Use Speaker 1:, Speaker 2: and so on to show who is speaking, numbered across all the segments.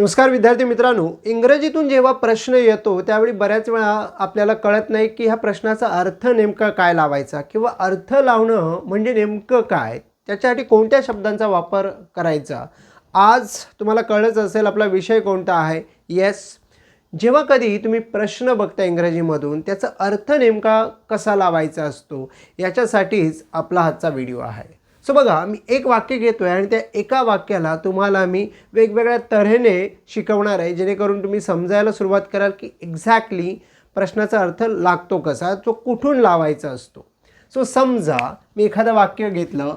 Speaker 1: नमस्कार विद्यार्थी मित्रांनो इंग्रजीतून जेव्हा प्रश्न येतो त्यावेळी बऱ्याच वेळा आपल्याला कळत नाही की ह्या प्रश्नाचा अर्थ नेमका काय लावायचा किंवा अर्थ लावणं म्हणजे नेमकं काय? त्याच्यासाठी कोणत्या शब्दांचा वापर करायचा? आज तुम्हाला कळलंच असेल आपला विषय कोणता आहे? येस जेव्हा कधी तुम्ही प्रश्न बघता इंग्रजीमधून त्याचा अर्थ नेमका कसा लावायचा असतो? याच्यासाठीच आपला हातचा व्हिडिओ आहे. सो बघा मी एक वाक्य घेतो आहे आणि त्या एका वाक्याला तुम्हाला मी वेगवेगळ्या तऱ्हेने शिकवणार आहे जेणेकरून तुम्ही समजायला सुरुवात कराल की एक्झॅक्टली प्रश्नाचा अर्थ लागतो कसा तो कुठून लावायचा असतो. सो समजा मी एखादं वाक्य घेतलं.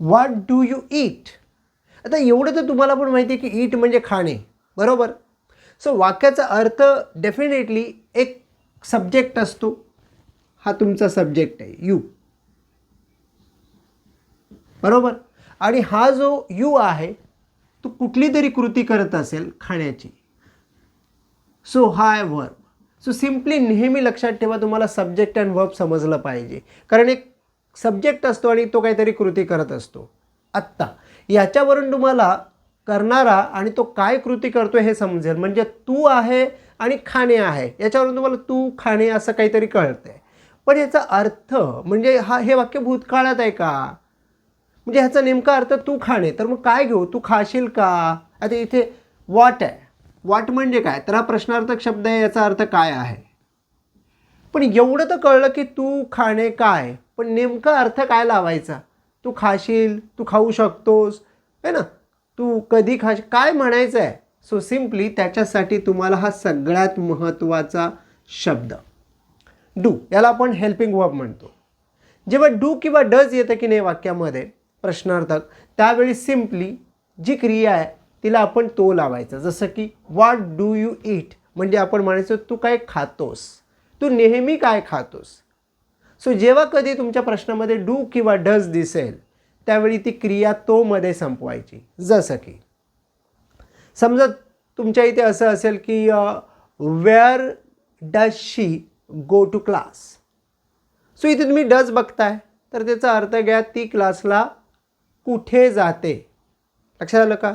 Speaker 1: व्हॉट डू यू ईट आता एवढं तर तुम्हाला पण माहिती आहे की ईट म्हणजे खाणे. बरोबर? सो वाक्याचा अर्थ डेफिनेटली एक सब्जेक्ट असतो. हा तुमचा सब्जेक्ट आहे यू बरोबर? आणि हा जो यू आहे तो कुठली तरी कृती करत असेल खाण्याची. सो हाय वर्ब सो सिम्पली नेहमी लक्षात ठेवा तुम्हाला सब्जेक्ट अँड वर्ब समजलं पाहिजे. कारण एक सब्जेक्ट असतो आणि तो काहीतरी कृती करत असतो. आत्ता. याच्यावरून तुम्हाला करणारा आणि तो काय कृती करतो हे समजेल. म्हणजे तू आहे आणि खाणे आहे. याच्यावरून तुम्हाला तू खाणे असं काहीतरी कळतंय. पण याचा अर्थ म्हणजे हा हे वाक्य भूतकाळात आहे का? म्हणजे ह्याचा नेमका अर्थ तू खाणे. तर मग काय घेऊ? तू खाशील का? आता इथे वॉट आहे. वॉट म्हणजे काय? तर हा प्रश्नार्थक शब्द आहे याचा अर्थ काय आहे? पण एवढं तर कळलं की तू खाणे काय? पण नेमका अर्थ काय लावायचा? तू खाशील तू खाऊ शकतोस है ना? तू कधी खाश काय म्हणायचं आहे सो सिम्पली त्याच्यासाठी तुम्हाला हा सगळ्यात महत्त्वाचा शब्द. डू याला आपण हेल्पिंग वर्ब म्हणतो. जेव्हा डू किंवा डज येतं की नाही वाक्यामध्ये प्रश्नार्थक त्यावेळी सिम्पली जी क्रिया आहे तिला आपण तो लावायचा. जसं की वॉट डू यू ईट म्हणजे आपण म्हणायचो तू काय खातोस? तू नेहमी काय खातोस? सो जेव्हा कधी तुमच्या प्रश्नामध्ये डू किंवा डज दिसेल त्यावेळी ती क्रिया तो मध्ये संपवायची. जसं की समजा तुमच्या इथे असं असेल की where does she go to class so इथे तुम्ही डज बघताय तर त्याचा अर्थ घ्या ती क्लासला कुठे जाते? लक्षात आलं का?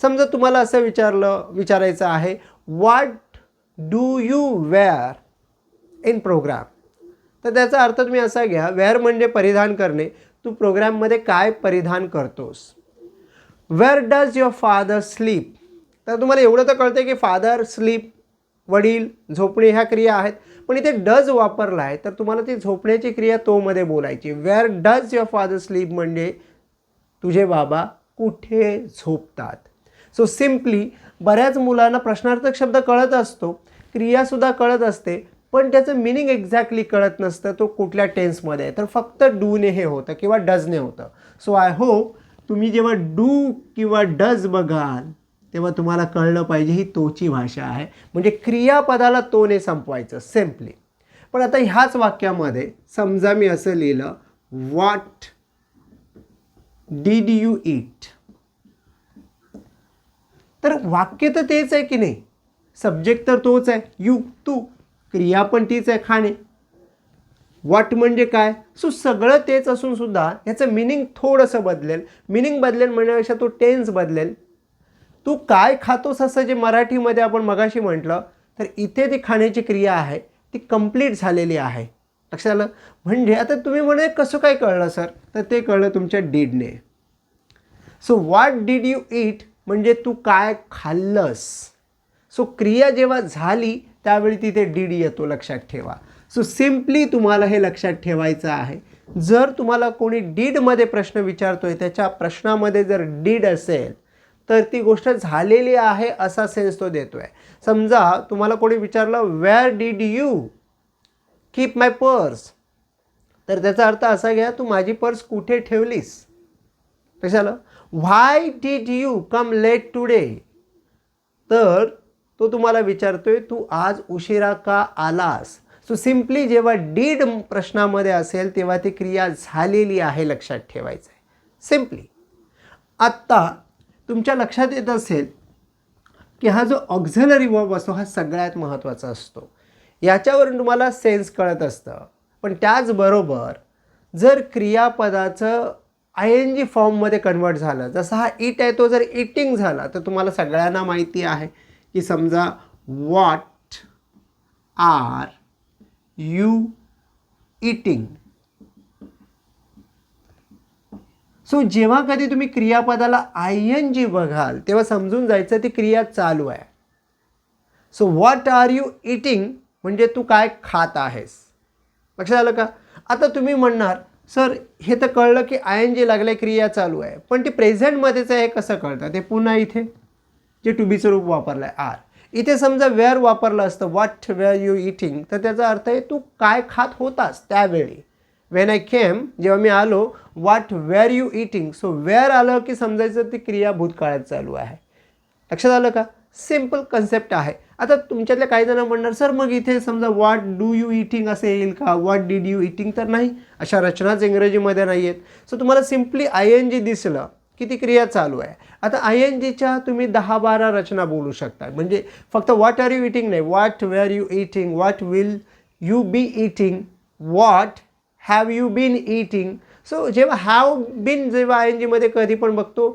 Speaker 1: समजा तुम्हाला असं विचारलं विचारायचं आहे what do you wear in program तर त्याचा अर्थ तुम्ही असा घ्या वेअर म्हणजे परिधान करणे. तू प्रोग्रॅममध्ये काय परिधान करतोस? Where does your father sleep तर तुम्हाला एवढं तर कळतं की फादर स्लीप वडील झोपणे ह्या क्रिया आहेत. पण इथे डज वापरला आहे तर तुम्हाला ती झोपण्याची क्रिया तोमध्ये बोलायची where does your father sleep म्हणजे तुझे बाबा कुठे झोपतात? सो सिम्पली बऱ्याच मुलांना प्रश्नार्थक शब्द कळत असतो क्रियासुद्धा कळत असते. पण त्याचं मिनिंग एक्झॅक्टली कळत नसतं तो कुठल्या टेन्समध्ये आहे. तर फक्त डूने हे होतं किंवा डजने होतं. सो आय होप तुम्ही जेव्हा डू किंवा डज बघाल तेव्हा तुम्हाला कळलं पाहिजे ही तोची भाषा आहे. म्हणजे क्रियापदाला तोने संपवायचं सिम्पली पण आता ह्याच वाक्यामध्ये समजा मी असं लिहिलं वॉट डीड यू ईट तर वाक्य तर तेच आहे की नाही? सब्जेक्ट तर तोच आहे. यू तू क्रिया पण तीच आहे खाणे. वॉट म्हणजे काय? सो सगळं तेच असून सुद्धा ह्याचं मिनिंग थोडंसं बदलेल. मिनिंग बदलेल म्हणण्यापेक्षा तो टेन्स बदलेल. तू काय खातोस असं जे मराठीमध्ये आपण मगाशी म्हटलं तर इथे ती खाण्याची क्रिया आहे ती कंप्लीट झालेली आहे. लक्षात आलं? म्हणजे आता तुम्ही म्हणे कसं काय कळलं सर? तर ते कळलं तुमच्या डीडने so what did you eat म्हणजे तू काय खाल्लंस? सो क्रिया जेव्हा झाली त्यावेळी तिथे डी डी येतो लक्षात ठेवा. सो सिम्पली तुम्हाला हे लक्षात ठेवायचं आहे. जर तुम्हाला कोणी डीडमध्ये प्रश्न विचारतो आहे त्याच्या प्रश्नामध्ये जर डीड असेल तर ती गोष्ट झालेली आहे असा सेन्स तो देतो आहे समजा तुम्हाला कोणी विचारलं where did you keep my purse तर त्याचा अर्थ असा घ्या तू माझी पर्स कुठे ठेवलीस? कशाला? Why did you come late today तर तो तुम्हाला विचारतोय तू आज उशिरा का आलास? सो सिम्पली जेव्हा डीड प्रश्नामध्ये असेल तेव्हा ती क्रिया झालेली आहे लक्षात ठेवायचं आहे सिम्पली आत्ता तुमच्या लक्षात येत असेल की हा जो ऑक्झलरी वर्ब असतो हा सगळ्यात महत्त्वाचा असतो. याच्यावरून तुम्हाला सेन्स कळत असतं. पण त्याचबरोबर जर क्रियापदाचं आय एन जी फॉर्ममध्ये कन्वर्ट झालं जसा हा इट आहे तो जर इटिंग झाला तर तुम्हाला सगळ्यांना माहिती आहे. की समजा what are you eating so जेव्हा कधी तुम्ही क्रियापदाला आय एन जी बघाल तेव्हा समजून जायचं ती क्रिया चालू आहे. So what are you eating म्हणजे तू काय खात आहेस. लक्षात आलं का? आता तुम्ही म्हणणार सर हे तर कळलं की आय एन जी लागले क्रिया चालू आहे. पण ते प्रेझेंटमध्येच आहे हे कसं कळतं? ते पुन्हा इथे. जे टू बीचं रूप वापरलं आहे आर इथे समजा वेअर वापरलं असतं वॉट वेअर यू इटिंग तर त्याचा अर्थ आहे तू काय खात होतास त्यावेळी. वेन आय केम जेव्हा मी आलो what were you eating so were आलं की समजायचं ती क्रिया भूतकाळात चालू आहे. लक्षात आलं का? सिंपल कन्सेप्ट आहे. आता तुमच्यातल्या काही जण म्हणणार सर मग इथे समजा वॉट डू यू इटिंग असे येईल का? वॉट डीड यू इटिंग तर नाही. अशा रचनाच इंग्रजीमध्ये नाही आहेत सो तुम्हाला सिम्पली आय एन जी दिसलं की ती क्रिया चालू आहे? आता आय एन जीच्या तुम्ही दहा बारा रचना बोलू शकता म्हणजे फक्त व्हॉट आर यू इटिंग नाही what were you eating what will you be eating what have you been eating so जेव्हा हॅव बीन जेव्हा आय एन जीमध्ये कधी पण बघतो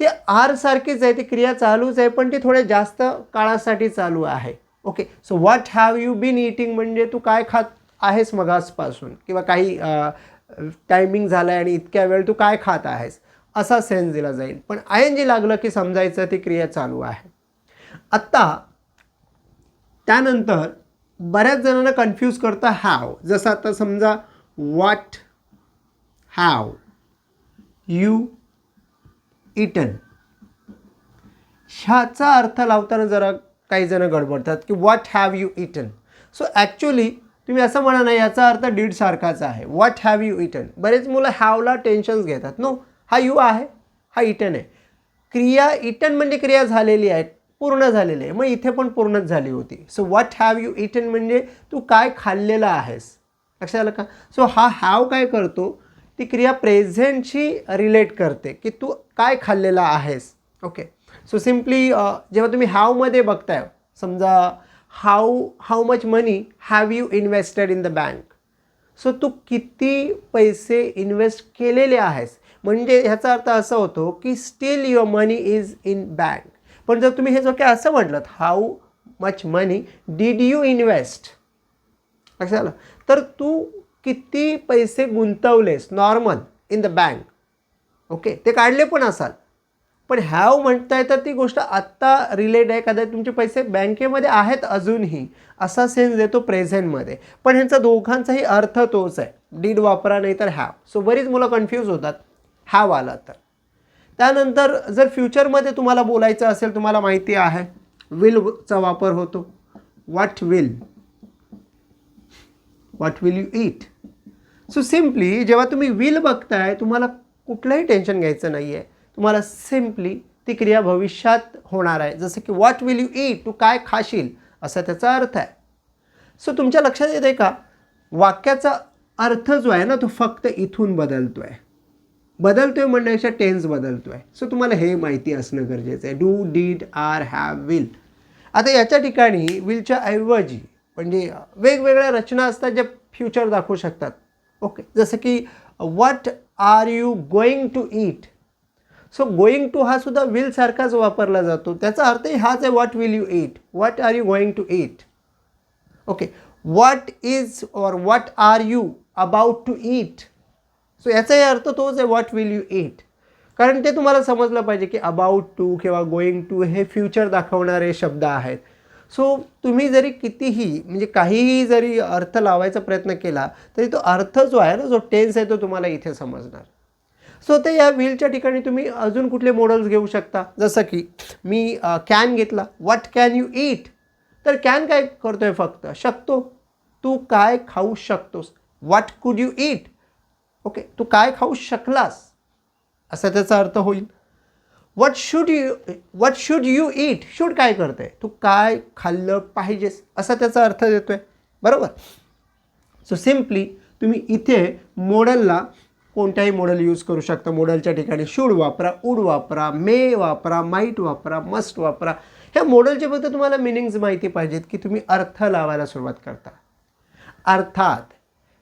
Speaker 1: ते आरसारखीच आहे ती क्रिया चालूच आहे पण ती थोड्या जास्त काळासाठी चालू आहे. Okay so what have you been eating म्हणजे तू काय खात आहेस मगासपासून? किंवा काही टायमिंग झालं आहे आणि इतक्या वेळ तू काय खात आहेस? असा सेन्स दिला जाईल. पण आय एन जी लागलं की समजायचं ती क्रिया चालू आहे. आत्ता त्यानंतर बऱ्याच जणांना कन्फ्यूज करतं हॅव जसं आता समजा वॉट हॅव यू इटन ह्याचा अर्थ लावताना जरा काही जणं गडबडतात की what have you eaten so actually तुम्ही असं म्हणा ना याचा अर्थ डीड सारखाच आहे. व्हॉट हॅव यू इटन बरेच मुलं हॅवला टेन्शन्स घेतात. नो हा यू आहे हा इटन आहे. क्रिया इटन म्हणजे क्रिया झालेली आहे पूर्ण झालेली आहे. मग इथे पण पूर्णच झाली होती. So what have you eaten म्हणजे तू काय खाल्लेला आहेस? लक्षात आलं का? सो हा हॅव काय करतो? ती क्रिया प्रेझेंटशी रिलेट करते की तू काय खाल्लेला आहेस. ओके सो सिम्पली जेव्हा तुम्ही हॅवमध्ये बघताय समजा how how much money have you invested in the bank so तू किती पैसे इन्व्हेस्ट केलेले आहेस? म्हणजे ह्याचा अर्थ असा होतो की still your money is in bank पण जर तुम्ही हे जर काय असं म्हटलं how much money did you invest लक्षात आलं तर तू किती पैसे गुंतवलेस normal in the bank okay ते काढले पण असाल. पण हॅव म्हणताय तर ती गोष्ट आत्ता रिलेट आहे कदाचित तुमचे पैसे बँकेमध्ये आहेत अजूनही. असा सेन्स देतो प्रेझेंटमध्ये पण ह्यांचा दोघांचाही अर्थ तोच आहे. डीड वापरा नाही तर हॅव सो बरीच मुलं कन्फ्यूज होतात. हॅव आला तर. त्यानंतर जर फ्युचरमध्ये तुम्हाला बोलायचं असेल तुम्हाला माहिती आहे विलचा वापर होतो. What will what will you eat so simply जेव्हा तुम्ही विल बघताय तुम्हाला कुठलंही टेन्शन घ्यायचं नाही आहे तुम्हाला सिम्पली ती क्रिया भविष्यात होणार आहे. जसं की व्हॉट विल यू ईट तू काय खाशील? असा त्याचा अर्थ आहे. सो तुमच्या लक्षात येते का? वाक्याचा अर्थ जो आहे ना तो फक्त इथून बदलतो आहे बदलतोय म्हणण्यापेक्षा टेन्स बदलतोय. सो तुम्हाला हे माहिती असणं गरजेचं आहे. Do did are have will आता याच्या ठिकाणी विलच्या ऐवजी म्हणजे वेगवेगळ्या रचना असतात ज्या फ्युचर दाखवू शकतात. ओके जसं की what are you going to eat so going to हा सुद्धा विलसारखाच वापरला जातो. त्याचा अर्थही हाच आहे what will you eat what are you going to eat okay what is or what are you about to eat so याचाही अर्थ तोच आहे व्हॉट विल यू ईट कारण ते तुम्हाला समजलं पाहिजे की अबाउट टू किंवा गोईंग टू हे फ्युचर दाखवणारे शब्द आहेत. सो तुम्ही जरी कितीही म्हणजे काहीही जरी अर्थ लावायचा प्रयत्न केला तरी तो अर्थ जो आहे ना जो टेन्स आहे तो तुम्हाला इथे समजणार. सो ते या व्हीलच्या ठिकाणी तुम्ही अजून कुठले मॉडल्स घेऊ शकता. जसं की मी कॅन घेतला. व्हॉट कॅन यू ईट तर कॅन काय करतोय फक्त? शकतो. तू काय खाऊ शकतोस? व्हॉट कुड यू ईट ओके तू काय खाऊ शकलास? असा त्याचा अर्थ होईल. What should you what should you eat should काय करते तू काय खाल्लं पाहिजेस? असा त्याचा अर्थ देतो आहे बरोबर? सो सिम्पली तुम्ही इथे मॉडेलला कोणत्याही मॉडेल यूज करू शकता. मॉडेलच्या ठिकाणी शूड वापरा उड वापरा मे वापरा माईट वापरा मस्ट वापरा. ह्या मॉडेलचे फक्त तुम्हाला मिनिंग्ज माहिती पाहिजेत की तुम्ही अर्थ लावायला सुरुवात करता. अर्थात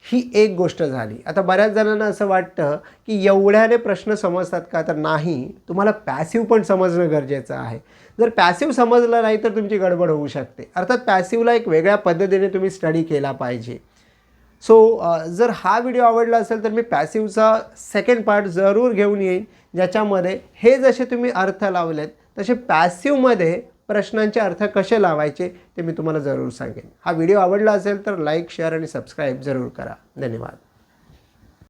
Speaker 1: ही एक गोष्ट झाली. आता बऱ्याच जणांना असं वाटतं की एवढ्याने प्रश्न समजतात का? तर नाही. तुम्हाला पॅसिव्ह पण समजणं गरजेचं आहे. जर पॅसिव्ह समजलं नाही तर तुमची गडबड होऊ शकते. अर्थात पॅसिव्हला एक वेगळ्या पद्धतीने तुम्ही स्टडी केला पाहिजे. सो जर हा व्हिडिओ आवडला असेल तर मी पॅसिव्हचा सेकंड पार्ट जरूर घेऊन येईन. ज्याच्यामध्ये हे जसे तुम्ही अर्थ लावलेत तसे पॅसिव्हमध्ये प्रश्नांचे अर्थ कसे लावायचे ते मी तुम्हाला जरूर सांगेन. हा व्हिडिओ आवडला असेल तर लाईक शेअर आणि सबस्क्राईब जरूर करा. धन्यवाद.